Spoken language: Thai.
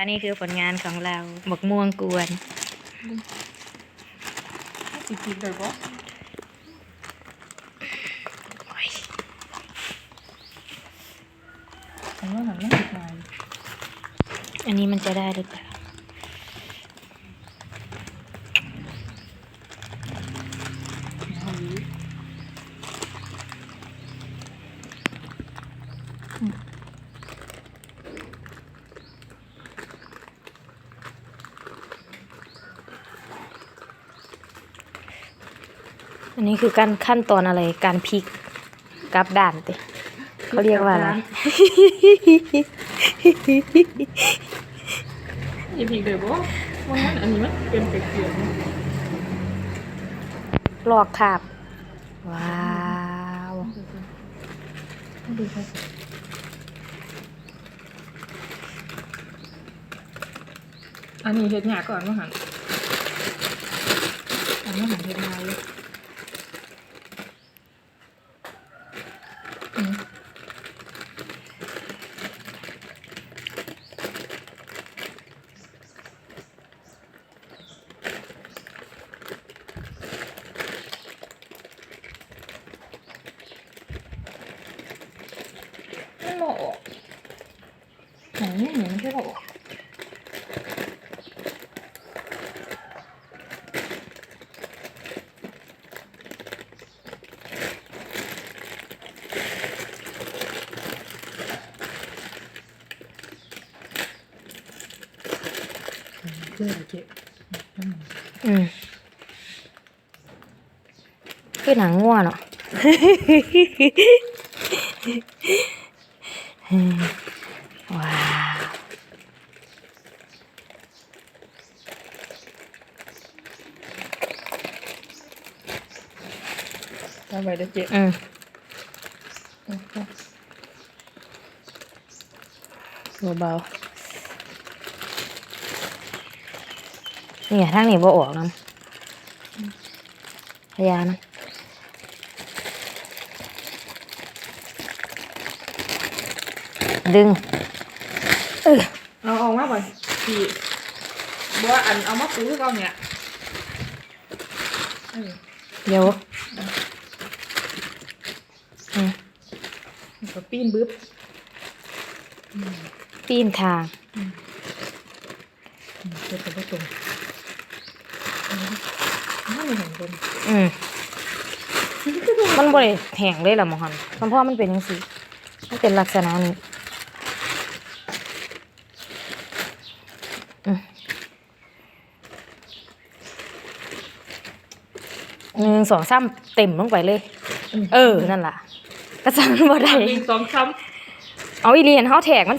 อันนี้คือผลงานของเราหมกม่วงกวนสิกินเลยบ่โอ้ยฉันว่าหนังมันติดมาอันนี้มันจะได้หรือเปล่าเอา อยู่อันนี้คือการขั้นตอนอะไรการพลิกกลับด้านติเขาเรียกว่าอะไรอย่าพิงเลยบ่ว่ามันอันนี้มันเป็นเปียกๆนะลอกคราบว้าวดูครับอันนี้เฮ็ดหยาก่อนว่าหันอันนี้หันเฮ็ดมาเลย ไม่หล่อหนังนี่เหมือนไม่ใช่หล่อเพื่อเจ็บอืมคือหนังง่วเนาะ อืมว้าวทำไปได้เจ็บอืมเบาๆนี่ทางนี้บ่ออกน้ำพยานะ ดึงเออเอาออกมาก่อนพี่บัวอันเอามาปูให้เราเนี่ยเออเดี๋ยวอืมแล้วก็ปีนบึ๊บปีนทางอืมเจ็บกับตรงน่าจะเห็นคนอืมมันบริแห้งเลยล่ะหมอหันเพราะมันเป็นยังสิมันเป็นลักษณะนี้ หนึ่งสองสามเต็มลงไปเลย เออนั่นล่ะกระสันบ่ได้ หนึ่งสองสามเอาอีเลียนเฮาแทกมัน